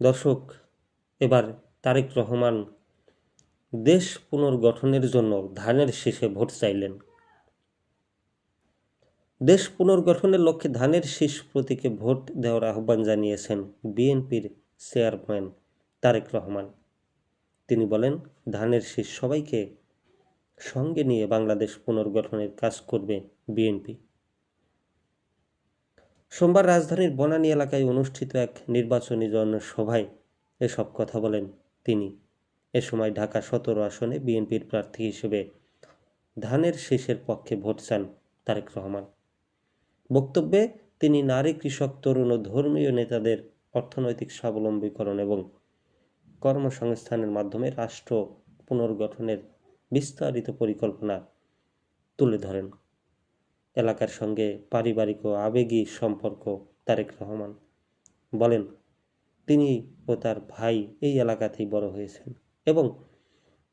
দর্শক, এবার তারেক রহমান দেশ পুনর্গঠনের জন্য ধানের শীষে ভোট চাইলেন। দেশ পুনর্গঠনের লক্ষ্যে ধানের শীষ প্রতীকে ভোট দেওয়ার আহ্বান জানিয়েছেন বিএনপির চেয়ারম্যান তারেক রহমান। তিনি বলেন, ধানের শীষ সবাইকে সঙ্গে নিয়ে বাংলাদেশ পুনর্গঠনের কাজ করবে বিএনপি। সোমবার রাজধানীর বনানী এলাকায় অনুষ্ঠিত এক নির্বাচনী জনসভায় এসব কথা বলেন তিনি। এ সময় ঢাকা সতেরো আসনে বিএনপির প্রার্থী হিসেবে ধানের শীষের পক্ষে ভোট চান তারেক রহমান। বক্তব্যে তিনি নারী, কৃষক, তরুণ ও ধর্মীয় নেতাদের অর্থনৈতিক স্বাবলম্বীকরণ এবং কর্মসংস্থানের মাধ্যমে রাষ্ট্র পুনর্গঠনের বিস্তারিত পরিকল্পনা তুলে ধরেন। এলাকার সঙ্গে পারিবারিক ও আবেগী সম্পর্ক তারেক রহমান। বলেন, তিনি ও তার ভাই এই এলাকাতেই বড় হয়েছেন এবং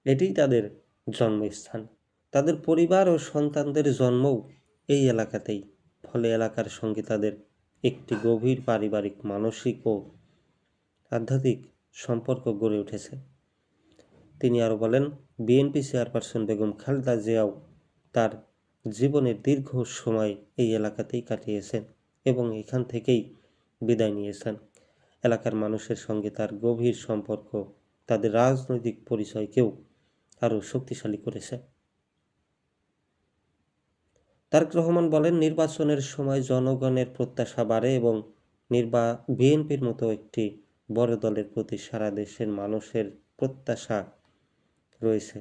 এটিই তাদের জন্মস্থান। তাদের পরিবার ও সন্তানদের জন্মও এই এলাকাতেই। ফলে এলাকার সঙ্গে তাদের একটি গভীর পারিবারিক, মানসিক ও আধ্যাত্মিক সম্পর্ক গড়ে উঠেছে। তিনি আরও বলেন, বিএনপি চেয়ারপারসন বেগম খালেদা জিয়াও তার জীবনের দীর্ঘ সময় এই এলাকাতেই কাটিয়েছেন এবং এখান থেকেই বিদায় নিয়েছেন। এলাকার মানুষের সঙ্গে তার গভীর সম্পর্ক, তাদের রাজনৈতিক পরিচয়কেও আরও শক্তিশালী করেছে। তারেক রহমান বলেন, নির্বাচনের সময় জনগণের প্রত্যাশা বাড়ে এবং নির্বা, বিএনপির মতো একটি বড় দলের প্রতি সারা দেশের মানুষের প্রত্যাশা রয়েছে।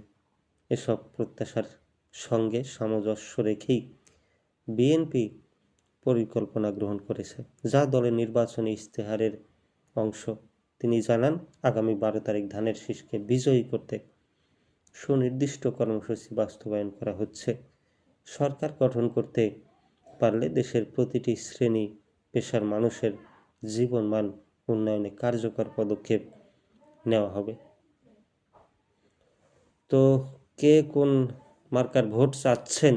এসব প্রত্যাশার সঙ্গে সামঞ্জস্য রেখেই বিএনপি পরিকল্পনা গ্রহণ করেছে, যা দলের নির্বাচনী ইশতেহারের অংশ। তিনি জানান, আগামী বারো তারিখ ধানের শীষকে বিজয়ী করতে সুনির্দিষ্ট কর্মসূচি বাস্তবায়ন করা হচ্ছে। সরকার গঠন করতে পারলে দেশের প্রতিটি শ্রেণি পেশার মানুষের জীবনমান উন্নয়নে কার্যকর পদক্ষেপ নেওয়া হবে। তো কে কোন মার্কার ভোট চাচ্ছেন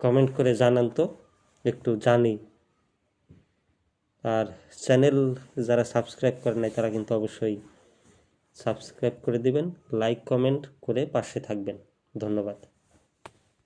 কমেন্ট করে জানান তো, একটু জানি। আর চ্যানেল যারা সাবস্ক্রাইব করে নাই, তারা কিন্তু অবশ্যই সাবস্ক্রাইব করে দিবেন লাইক কমেন্ট করে পাশে থাকবেন। ধন্যবাদ।